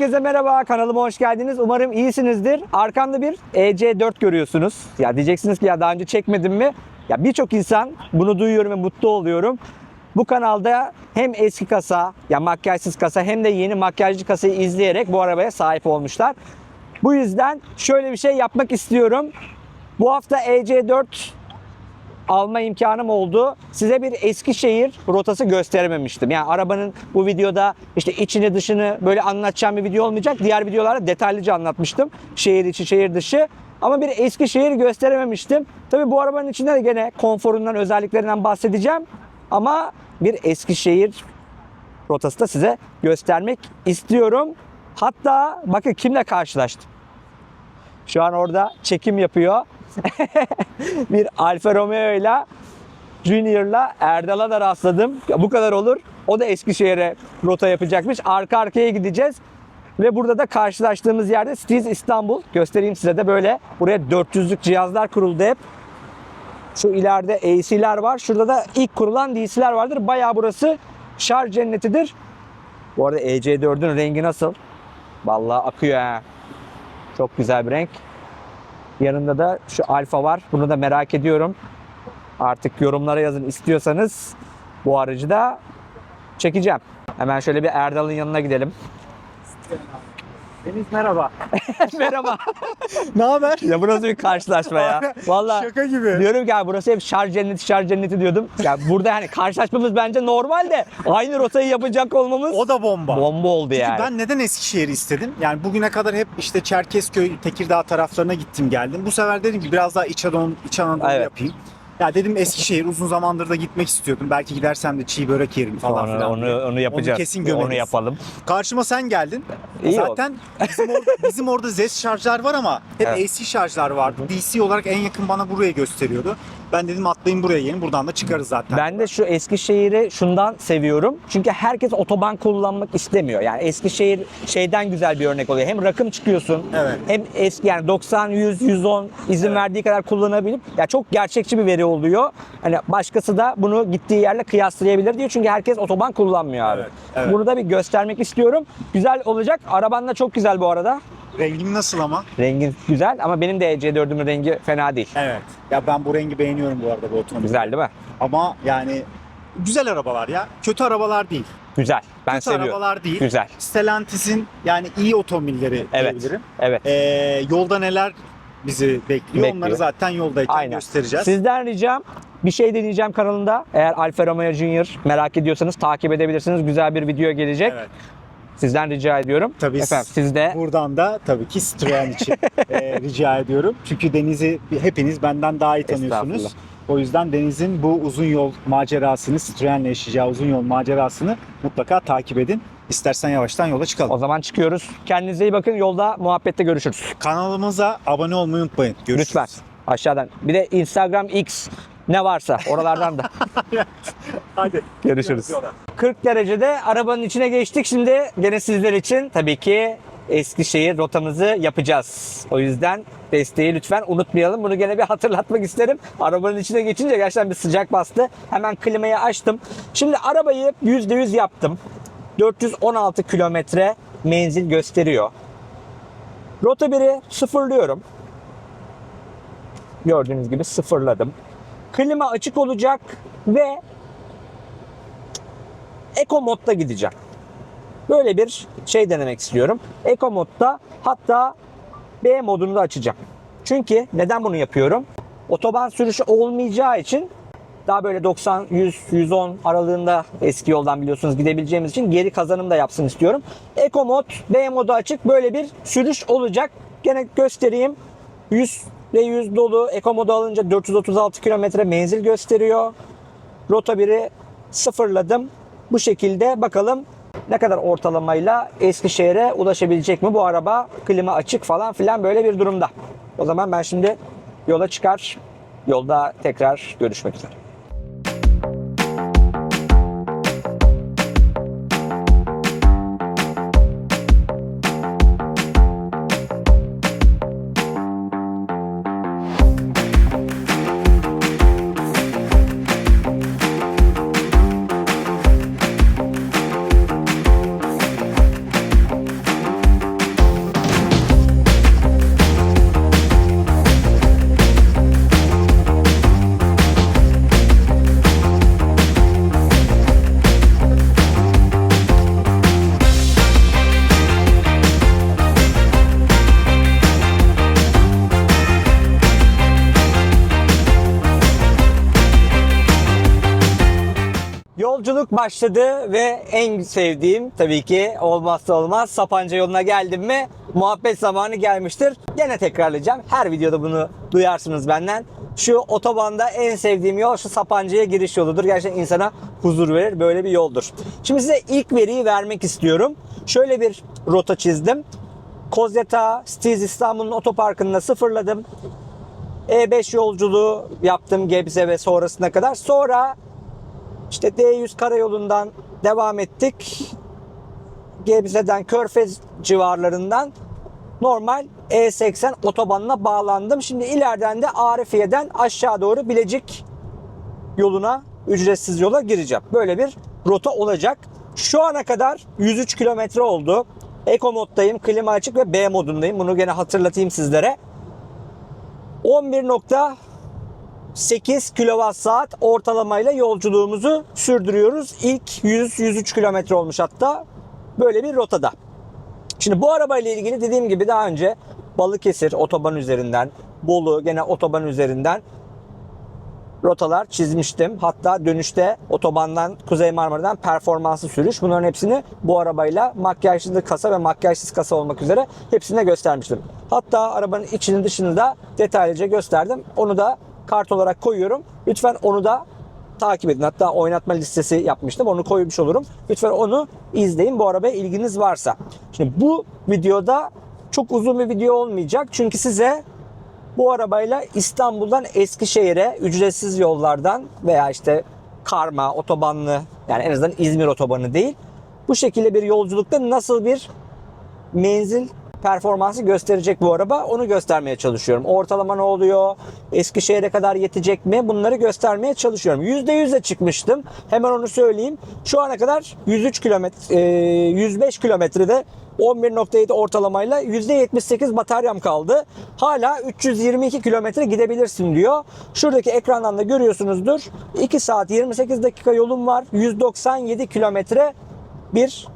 Herkese merhaba, kanalıma hoş geldiniz. Umarım iyisinizdir. Arkamda bir EC4 görüyorsunuz. Ya diyeceksiniz ki ya daha önce çekmedim mi? Ya birçok insan bunu duyuyorum ve mutlu oluyorum. Bu kanalda hem eski kasa, ya makyajsız kasa hem de yeni makyajlı kasayı izleyerek bu arabaya sahip olmuşlar. Bu yüzden şöyle bir şey yapmak istiyorum. Bu hafta EC4 alma imkanım oldu. Size bir Eskişehir rotası gösterememiştim. Yani arabanın bu videoda işte içini dışını böyle anlatacağım bir video olmayacak. Diğer videolarda detaylıca anlatmıştım. Şehir içi, şehir dışı. Ama bir Eskişehir gösterememiştim. Tabi bu arabanın içinde de gene konforundan, özelliklerinden bahsedeceğim. Ama bir Eskişehir rotası da size göstermek istiyorum. Hatta bakın kimle karşılaştım. Şu an orada çekim yapıyor. bir Alfa Romeo ile Junior'la Erdal'a da rastladım. Bu kadar olur. O da Eskişehir'e rota yapacakmış. Arka arkaya gideceğiz. Ve burada da karşılaştığımız yerde Stiz İstanbul. Göstereyim size de böyle. Buraya 400'lük cihazlar kuruldu hep. Şu ileride AC'ler var. Şurada da ilk kurulan DC'ler vardır. Bayağı burası şarj cennetidir. Bu arada EC4'ün rengi nasıl? Vallahi akıyor ha. Çok güzel bir renk. Yanında da şu alfa var. Bunu da merak ediyorum. Artık yorumlara yazın istiyorsanız bu aracı da çekeceğim. Hemen şöyle bir Erdal'ın yanına gidelim. Deniz merhaba. Merhaba. ne haber? ya burası bir karşılaşma ya. Vallahi Şaka gibi. diyorum ki burası hep şarj cenneti şarj cenneti diyordum. Ya burada yani karşılaşmamız bence normal de aynı rotayı yapacak olmamız O da bomba. bomba oldu Çünkü yani. ben neden Eskişehir'i istedim? Yani bugüne kadar hep işte Çerkezköy, Tekirdağ taraflarına gittim geldim. Bu sefer dedim ki biraz daha İç Anadolu, İç Anadolu Evet. yapayım. Ya dedim Eskişehir uzun zamandır da gitmek istiyordum. Belki gidersem de çiğ börek yerim falan onu, filan. onu, onu yapacağız. kesin gömeriz. onu yapalım. Karşıma sen geldin. İyi Zaten bizim orada, bizim orada ZES şarjlar var ama hep Evet. AC şarjlar vardı. DC olarak en yakın bana buraya gösteriyordu. Ben dedim atlayın buraya gelin. Buradan da çıkarız zaten. Ben de şu Eskişehir'i şundan seviyorum. Çünkü herkes otoban kullanmak istemiyor. Yani Eskişehir şeyden güzel bir örnek oluyor. Hem rakım çıkıyorsun. Evet. Hem eski yani 90, 100, 110 izin Evet. verdiği kadar kullanabilip ya çok gerçekçi bir veri oluyor. Hani başkası da bunu gittiği yerle kıyaslayabilir diyor. Çünkü herkes otoban kullanmıyor abi. Evet, evet. Bunu da bir göstermek istiyorum. Güzel olacak. Araban da çok güzel bu arada. Rengim nasıl ama? Rengin güzel ama benim de EC4'ümün rengi fena değil. Evet. Ya ben bu rengi beğeniyorum bu arada bu otomobil. Güzel değil mi? Ama yani güzel arabalar ya. Kötü arabalar değil. Güzel. Ben Kötü seviyorum. arabalar değil. Güzel. Stellantis'in yani iyi otomobilleri Evet. diyebilirim. Evet. Ee, yolda neler bizi bekliyor, Bekliyor. onları zaten yoldayken Aynen. göstereceğiz. Sizden ricam bir şey deneyeceğim kanalında. Eğer Alfa Romeo Junior merak ediyorsanız takip edebilirsiniz. Güzel bir video gelecek. Evet. Sizden rica ediyorum. Tabii Efendim siz de Buradan da tabii ki Citroen için e, rica ediyorum. Çünkü Deniz'i hepiniz benden daha iyi tanıyorsunuz. O yüzden Deniz'in bu uzun yol macerasını, Citroen'le yaşayacağı uzun yol macerasını mutlaka takip edin. İstersen yavaştan yola çıkalım. o zaman çıkıyoruz. Kendinize iyi bakın. Yolda muhabbette görüşürüz. Kanalımıza abone olmayı unutmayın. Görüşürüz. Lütfen. Aşağıdan. Bir de Instagram X ne varsa oralardan da Hadi. görüşürüz. Yola. 40 derecede arabanın içine geçtik. Şimdi gene sizler için tabii ki Eskişehir rotamızı yapacağız. O yüzden desteği lütfen unutmayalım. Bunu gene bir hatırlatmak isterim. Arabanın içine geçince gerçekten bir sıcak bastı. Hemen klimayı açtım. Şimdi arabayı %100 yaptım. 416 kilometre menzil gösteriyor. Rota 1'i sıfırlıyorum. Gördüğünüz gibi sıfırladım. Klima açık olacak ve Eco modda gideceğim. Böyle bir şey denemek istiyorum. Eco modda hatta B modunu da açacağım. Çünkü neden bunu yapıyorum? Otoban sürüşü olmayacağı için daha böyle 90, 100, 110 aralığında eski yoldan biliyorsunuz gidebileceğimiz için geri kazanım da yapsın istiyorum. Eco mod, B modu açık böyle bir sürüş olacak. Gene göstereyim. 100 ve 100 dolu. Eco modu alınca 436 kilometre menzil gösteriyor. Rota 1'i sıfırladım. Bu şekilde bakalım ne kadar ortalamayla Eskişehir'e ulaşabilecek mi bu araba? Klima açık falan filan böyle bir durumda. O zaman ben şimdi yola çıkar. Yolda tekrar görüşmek üzere. Başladı ve en sevdiğim tabii ki olmazsa olmaz Sapanca yoluna geldim mi muhabbet zamanı gelmiştir. Gene tekrarlayacağım. Her videoda bunu duyarsınız benden. Şu otobanda en sevdiğim yol şu Sapanca'ya giriş yoludur. Gerçekten insana huzur verir. Böyle bir yoldur. Şimdi size ilk veriyi vermek istiyorum. Şöyle bir rota çizdim. Kozyatağı, Stiz İstanbul'un otoparkında sıfırladım. E5 yolculuğu yaptım Gebze ve sonrasına kadar. Sonra işte D100 karayolundan devam ettik. Gebze'den Körfez civarlarından normal E80 otobanına bağlandım. Şimdi ileriden de Arifiye'den aşağı doğru Bilecik yoluna ücretsiz yola gireceğim. Böyle bir rota olacak. Şu ana kadar 103 kilometre oldu. Eco moddayım, klima açık ve B modundayım. Bunu gene hatırlatayım sizlere. 11.8 kWh saat ortalamayla yolculuğumuzu sürdürüyoruz. İlk 100-103 kilometre olmuş hatta böyle bir rotada. Şimdi bu arabayla ilgili dediğim gibi daha önce Balıkesir otoban üzerinden, Bolu gene otoban üzerinden rotalar çizmiştim. Hatta dönüşte otobandan Kuzey Marmara'dan performanslı sürüş. Bunların hepsini bu arabayla makyajlı kasa ve makyajsız kasa olmak üzere hepsine göstermiştim. Hatta arabanın içini dışını da detaylıca gösterdim. Onu da kart olarak koyuyorum. Lütfen onu da takip edin. Hatta oynatma listesi yapmıştım. Onu koymuş olurum. Lütfen onu izleyin. Bu arabaya ilginiz varsa. Şimdi bu videoda çok uzun bir video olmayacak. Çünkü size bu arabayla İstanbul'dan Eskişehir'e ücretsiz yollardan veya işte karma, otobanlı yani en azından İzmir otobanı değil. Bu şekilde bir yolculukta nasıl bir menzil performansı gösterecek bu araba onu göstermeye çalışıyorum. Ortalama ne oluyor? Eskişehir'e kadar yetecek mi? Bunları göstermeye çalışıyorum. %100'e çıkmıştım. Hemen onu söyleyeyim. Şu ana kadar 103 kilometre, 105 kilometrede 11.7 ortalamayla %78 bataryam kaldı. Hala 322 kilometre gidebilirsin diyor. Şuradaki ekrandan da görüyorsunuzdur. 2 saat 28 dakika yolum var. 197 kilometre bir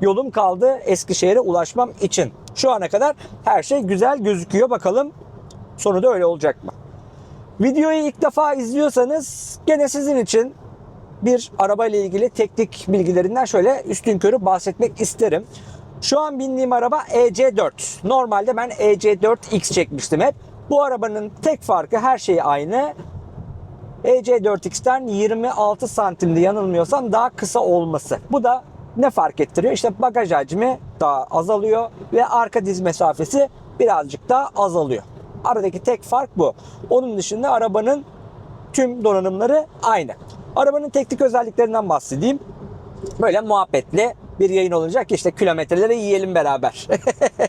yolum kaldı Eskişehir'e ulaşmam için. Şu ana kadar her şey güzel gözüküyor. Bakalım sonu da öyle olacak mı? Videoyu ilk defa izliyorsanız gene sizin için bir araba ile ilgili teknik bilgilerinden şöyle üstün körü bahsetmek isterim. Şu an bindiğim araba EC4. Normalde ben EC4X çekmiştim hep. Bu arabanın tek farkı her şey aynı. EC4X'ten 26 santimde yanılmıyorsam daha kısa olması. Bu da ne fark ettiriyor? İşte bagaj hacmi daha azalıyor ve arka diz mesafesi birazcık daha azalıyor. Aradaki tek fark bu. Onun dışında arabanın tüm donanımları aynı. Arabanın teknik özelliklerinden bahsedeyim. Böyle muhabbetli bir yayın olacak ki işte kilometreleri yiyelim beraber.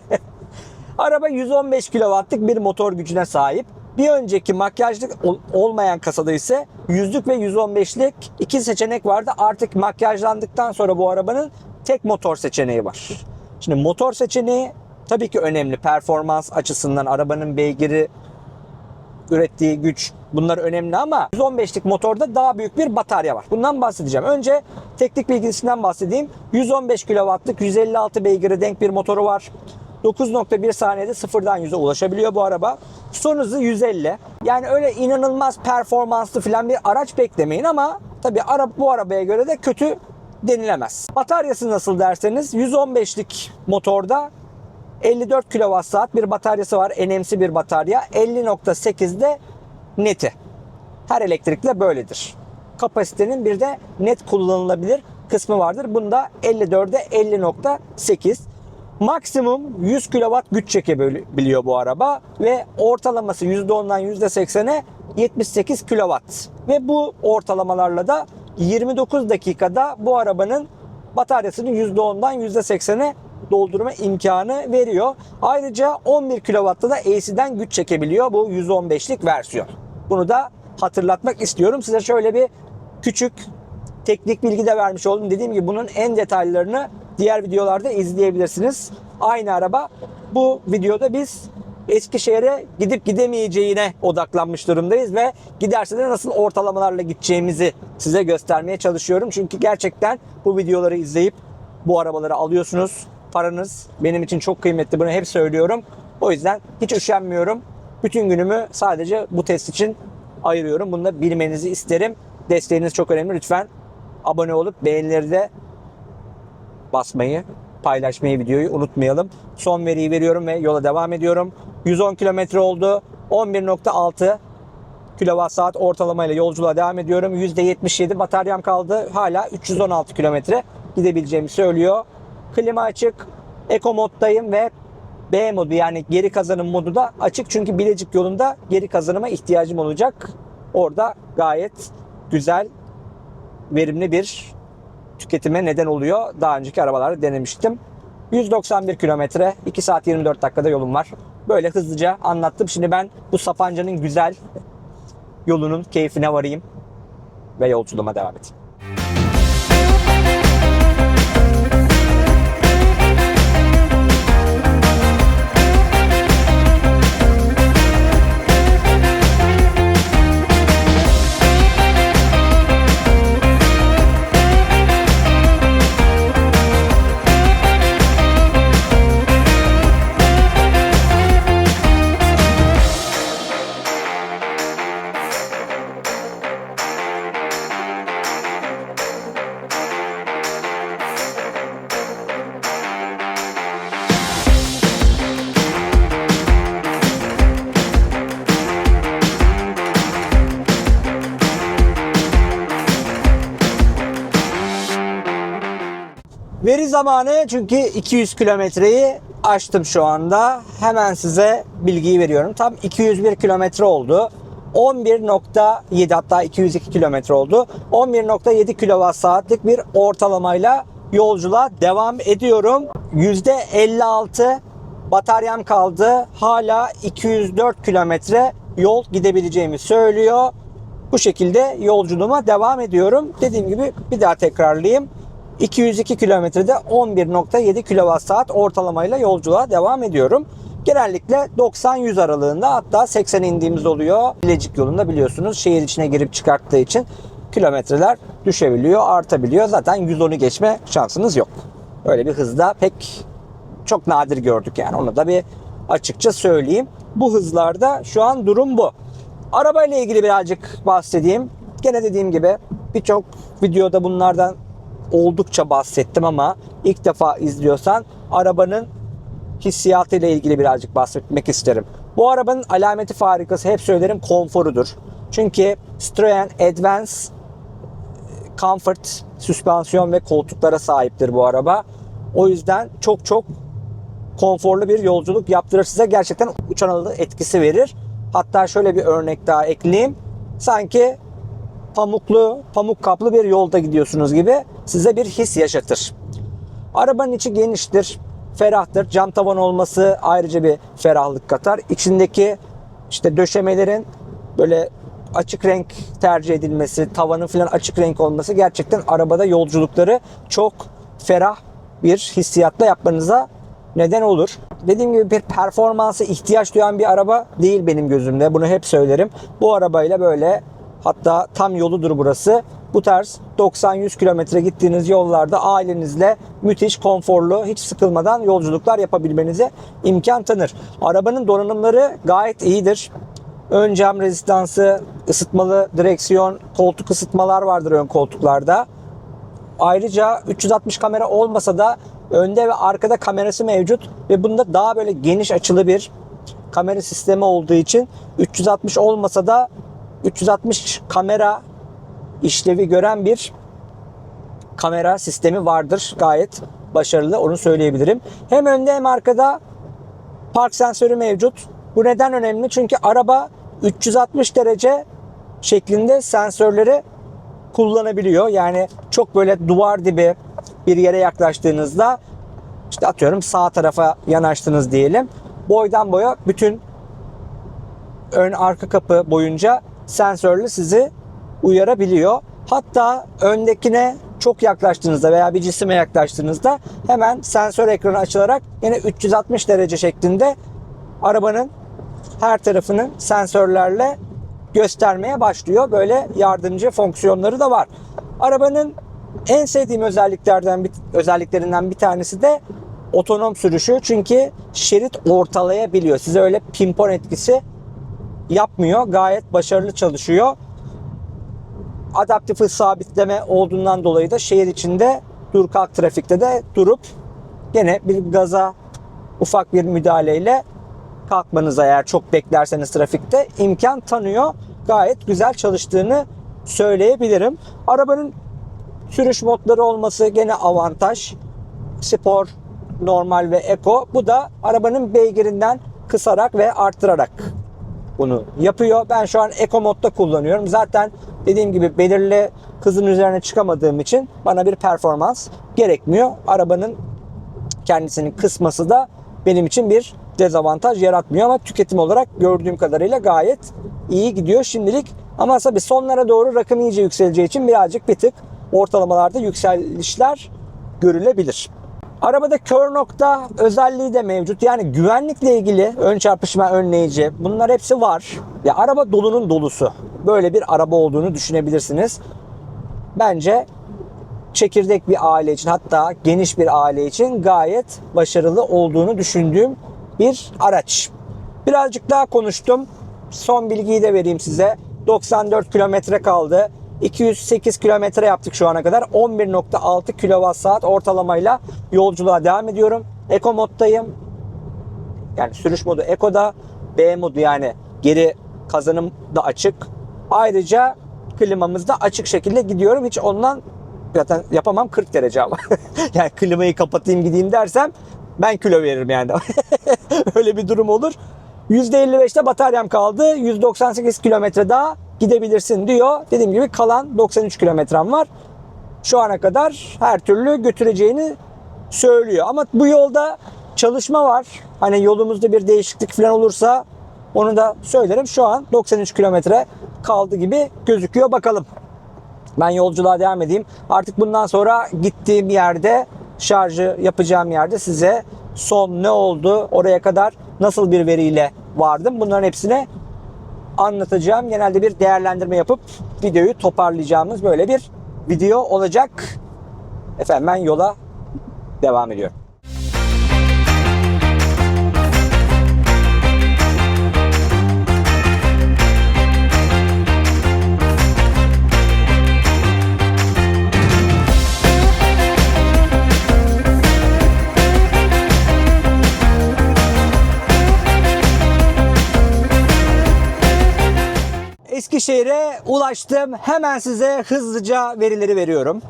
Araba 115 kW'lık bir motor gücüne sahip. Bir önceki makyajlık ol- olmayan kasada ise yüzlük ve 115'lik iki seçenek vardı. Artık makyajlandıktan sonra bu arabanın tek motor seçeneği var. Şimdi motor seçeneği tabii ki önemli. Performans açısından arabanın beygiri ürettiği güç bunlar önemli ama 115'lik motorda daha büyük bir batarya var. Bundan bahsedeceğim. Önce teknik bilgisinden bahsedeyim. 115 kW'lık 156 beygire denk bir motoru var. 9.1 saniyede sıfırdan 100'e ulaşabiliyor bu araba. Son hızı 150. Yani öyle inanılmaz performanslı falan bir araç beklemeyin ama tabii ara, bu arabaya göre de kötü denilemez. Bataryası nasıl derseniz 115'lik motorda 54 kWh bir bataryası var. NMC bir batarya. 50.8'de neti. Her elektrikle böyledir. Kapasitenin bir de net kullanılabilir kısmı vardır. Bunda 54'de 50.8. Maksimum 100 kW güç çekebiliyor bu araba ve ortalaması %10'dan %80'e 78 kW. Ve bu ortalamalarla da 29 dakikada bu arabanın bataryasını %10'dan %80'e doldurma imkanı veriyor. Ayrıca 11 kW'da da AC'den güç çekebiliyor bu 115'lik versiyon. Bunu da hatırlatmak istiyorum. Size şöyle bir küçük teknik bilgi de vermiş oldum. Dediğim gibi bunun en detaylarını diğer videolarda izleyebilirsiniz. Aynı araba. Bu videoda biz Eskişehir'e gidip gidemeyeceğine odaklanmış durumdayız ve giderse de nasıl ortalamalarla gideceğimizi size göstermeye çalışıyorum. Çünkü gerçekten bu videoları izleyip bu arabaları alıyorsunuz. Paranız benim için çok kıymetli. Bunu hep söylüyorum. O yüzden hiç üşenmiyorum. Bütün günümü sadece bu test için ayırıyorum. Bunu da bilmenizi isterim. Desteğiniz çok önemli. Lütfen abone olup beğenileri de basmayı, paylaşmayı videoyu unutmayalım. Son veriyi veriyorum ve yola devam ediyorum. 110 kilometre oldu. 11.6 kilowatt saat ortalamayla yolculuğa devam ediyorum. %77 bataryam kaldı. Hala 316 kilometre gidebileceğimi söylüyor. Klima açık. Eco moddayım ve B modu yani geri kazanım modu da açık. Çünkü Bilecik yolunda geri kazanıma ihtiyacım olacak. Orada gayet güzel, verimli bir tüketime neden oluyor. Daha önceki arabalarda denemiştim. 191 kilometre, 2 saat 24 dakikada yolum var. Böyle hızlıca anlattım. Şimdi ben bu Sapanca'nın güzel yolunun keyfine varayım ve yolculuğuma devam edeyim. Zamanı çünkü 200 kilometreyi aştım şu anda. Hemen size bilgiyi veriyorum. Tam 201 kilometre oldu. 11.7 hatta 202 kilometre oldu. 11.7 kilowatt saatlik bir ortalamayla yolculuğa devam ediyorum. %56 bataryam kaldı. Hala 204 kilometre yol gidebileceğimi söylüyor. Bu şekilde yolculuğuma devam ediyorum. Dediğim gibi bir daha tekrarlayayım. 202 kilometrede 11.7 kWh ortalamayla yolculuğa devam ediyorum. Genellikle 90-100 aralığında hatta 80 indiğimiz oluyor. Bilecik yolunda biliyorsunuz şehir içine girip çıkarttığı için kilometreler düşebiliyor, artabiliyor. Zaten 110'u geçme şansınız yok. Öyle bir hızda pek çok nadir gördük yani. Onu da bir açıkça söyleyeyim. Bu hızlarda şu an durum bu. Arabayla ilgili birazcık bahsedeyim. Gene dediğim gibi birçok videoda bunlardan oldukça bahsettim ama ilk defa izliyorsan arabanın hissiyatıyla ilgili birazcık bahsetmek isterim. Bu arabanın alameti farikası hep söylerim konforudur. Çünkü Citroen Advance Comfort süspansiyon ve koltuklara sahiptir bu araba. O yüzden çok çok konforlu bir yolculuk yaptırır size. Gerçekten uçan etkisi verir. Hatta şöyle bir örnek daha ekleyeyim. Sanki pamuklu, pamuk kaplı bir yolda gidiyorsunuz gibi size bir his yaşatır. Arabanın içi geniştir, ferahtır. Cam tavan olması ayrıca bir ferahlık katar. İçindeki işte döşemelerin böyle açık renk tercih edilmesi, tavanın falan açık renk olması gerçekten arabada yolculukları çok ferah bir hissiyatla yapmanıza neden olur. Dediğim gibi bir performansa ihtiyaç duyan bir araba değil benim gözümde. Bunu hep söylerim. Bu arabayla böyle hatta tam yoludur burası. Bu tarz 90-100 kilometre gittiğiniz yollarda ailenizle müthiş konforlu, hiç sıkılmadan yolculuklar yapabilmenize imkan tanır. Arabanın donanımları gayet iyidir. Ön cam rezistansı, ısıtmalı direksiyon, koltuk ısıtmalar vardır ön koltuklarda. Ayrıca 360 kamera olmasa da önde ve arkada kamerası mevcut ve bunda daha böyle geniş açılı bir kamera sistemi olduğu için 360 olmasa da 360 kamera işlevi gören bir kamera sistemi vardır. Gayet başarılı onu söyleyebilirim. Hem önde hem arkada park sensörü mevcut. Bu neden önemli? Çünkü araba 360 derece şeklinde sensörleri kullanabiliyor. Yani çok böyle duvar dibi bir yere yaklaştığınızda işte atıyorum sağ tarafa yanaştınız diyelim. Boydan boya bütün ön arka kapı boyunca sensörlü sizi uyarabiliyor. Hatta öndekine çok yaklaştığınızda veya bir cisime yaklaştığınızda hemen sensör ekranı açılarak yine 360 derece şeklinde arabanın her tarafını sensörlerle göstermeye başlıyor. Böyle yardımcı fonksiyonları da var. Arabanın en sevdiğim özelliklerden özelliklerinden bir tanesi de otonom sürüşü. Çünkü şerit ortalayabiliyor. Size öyle pimpon etkisi yapmıyor. Gayet başarılı çalışıyor. adaptif hız sabitleme olduğundan dolayı da şehir içinde dur kalk trafikte de durup gene bir gaza ufak bir müdahaleyle kalkmanıza eğer çok beklerseniz trafikte imkan tanıyor. Gayet güzel çalıştığını söyleyebilirim. Arabanın sürüş modları olması gene avantaj. Spor, normal ve eko. Bu da arabanın beygirinden kısarak ve arttırarak bunu yapıyor. Ben şu an eko modda kullanıyorum. Zaten dediğim gibi belirli hızın üzerine çıkamadığım için bana bir performans gerekmiyor. Arabanın kendisinin kısması da benim için bir dezavantaj yaratmıyor ama tüketim olarak gördüğüm kadarıyla gayet iyi gidiyor şimdilik. Ama tabii sonlara doğru rakım iyice yükseleceği için birazcık bir tık ortalamalarda yükselişler görülebilir. Arabada kör nokta özelliği de mevcut. Yani güvenlikle ilgili ön çarpışma önleyici bunlar hepsi var. Ya araba dolunun dolusu. Böyle bir araba olduğunu düşünebilirsiniz. Bence çekirdek bir aile için hatta geniş bir aile için gayet başarılı olduğunu düşündüğüm bir araç. Birazcık daha konuştum. Son bilgiyi de vereyim size. 94 kilometre kaldı. 208 kilometre yaptık şu ana kadar. 11.6 kWh ortalamayla yolculuğa devam ediyorum. Eco moddayım. Yani sürüş modu Eco'da. B modu yani geri kazanım da açık. Ayrıca klimamız da açık şekilde gidiyorum. Hiç ondan zaten yapamam 40 derece ama. yani klimayı kapatayım gideyim dersem ben kilo veririm yani. Öyle bir durum olur. %55'te bataryam kaldı. 198 kilometre daha gidebilirsin diyor. Dediğim gibi kalan 93 kilometrem var. Şu ana kadar her türlü götüreceğini söylüyor. Ama bu yolda çalışma var. Hani yolumuzda bir değişiklik falan olursa onu da söylerim. Şu an 93 kilometre kaldı gibi gözüküyor. Bakalım. Ben yolculuğa devam edeyim. Artık bundan sonra gittiğim yerde şarjı yapacağım yerde size son ne oldu, oraya kadar nasıl bir veriyle vardım bunların hepsine anlatacağım. Genelde bir değerlendirme yapıp videoyu toparlayacağımız böyle bir video olacak. Efendim ben yola devam ediyorum. Eskişehir'e ulaştım. Hemen size hızlıca verileri veriyorum.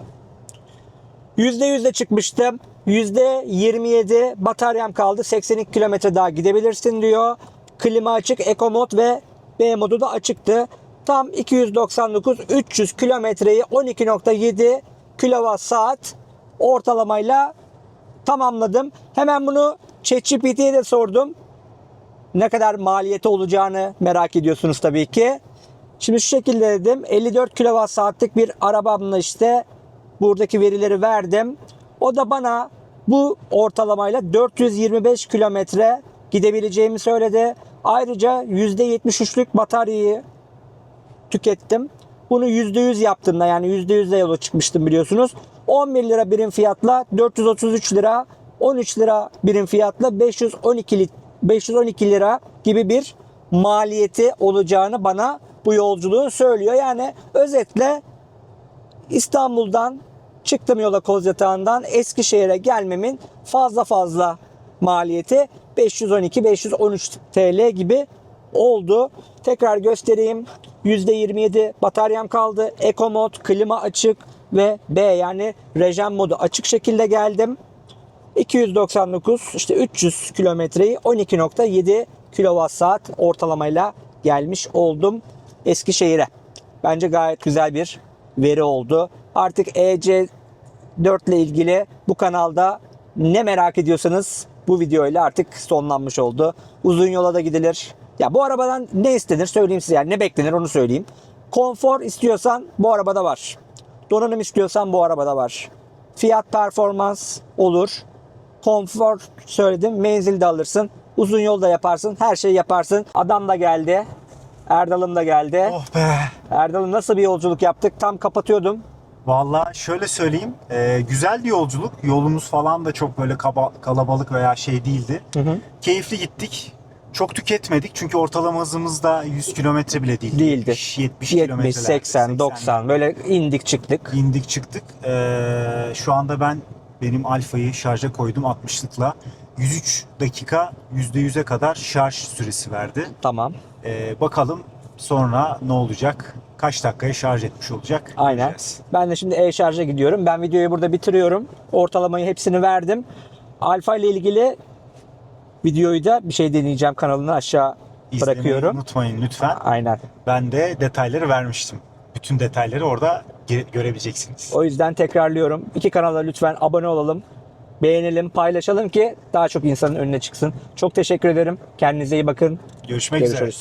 %100'de çıkmıştım. %27 bataryam kaldı. 82 kilometre daha gidebilirsin diyor. Klima açık, Eco mod ve B modu da açıktı. Tam 299 300 kilometreyi 12.7 kWh saat ortalamayla tamamladım. Hemen bunu ChatGPT'ye de sordum. Ne kadar maliyeti olacağını merak ediyorsunuz tabii ki. Şimdi şu şekilde dedim 54 kWh saatlik bir arabamla işte buradaki verileri verdim. O da bana bu ortalamayla 425 kilometre gidebileceğimi söyledi. Ayrıca %73'lük bataryayı tükettim. Bunu %100 yaptığımda yani %100 ile yola çıkmıştım biliyorsunuz. 11 lira birim fiyatla 433 lira 13 lira birim fiyatla 512 lit- 512 lira gibi bir maliyeti olacağını bana bu yolculuğun söylüyor. Yani özetle İstanbul'dan çıktım yola Kozyatağı'ndan Eskişehir'e gelmemin fazla fazla maliyeti 512-513 TL gibi oldu. Tekrar göstereyim. %27 bataryam kaldı. Eco mod, klima açık ve B yani rejim modu açık şekilde geldim. 299 işte 300 kilometreyi 12.7 kWh ortalamayla gelmiş oldum Eskişehir'e. Bence gayet güzel bir veri oldu. Artık EC4 ile ilgili bu kanalda ne merak ediyorsanız bu video ile artık sonlanmış oldu. Uzun yola da gidilir. Ya bu arabadan ne istenir söyleyeyim size yani ne beklenir onu söyleyeyim. Konfor istiyorsan bu arabada var. Donanım istiyorsan bu arabada var. Fiyat performans olur. Konfor söyledim. Menzil de alırsın. Uzun yolda yaparsın. Her şeyi yaparsın. Adam da geldi. Erdal'ım da geldi. Oh be. Erdal'ım nasıl bir yolculuk yaptık? Tam kapatıyordum. Valla şöyle söyleyeyim. e, güzel bir yolculuk. Yolumuz falan da çok böyle kaba- kalabalık veya şey değildi. Keyifli gittik. Çok tüketmedik çünkü ortalama hızımız da 100 kilometre bile değil. Değildi. 70, 70, 70, kilometrelerde, 80, 90 böyle indik çıktık. indik çıktık. Ee, şu anda ben benim alfayı şarja koydum 60'lıkla. 103 dakika %100'e kadar şarj süresi verdi. Tamam. Ee, bakalım sonra ne olacak? Kaç dakikaya şarj etmiş olacak? Aynen. Göreceğiz. Ben de şimdi e-şarja gidiyorum. Ben videoyu burada bitiriyorum. Ortalamayı hepsini verdim. Alfa ile ilgili videoyu da bir şey deneyeceğim kanalını aşağı İzlemeyi bırakıyorum. unutmayın lütfen. Aynen. Ben de detayları vermiştim. Bütün detayları orada görebileceksiniz. O yüzden tekrarlıyorum. İki kanala lütfen abone olalım. Beğenelim, paylaşalım ki daha çok insanın önüne çıksın. Çok teşekkür ederim. Kendinize iyi bakın. Görüşmek üzere.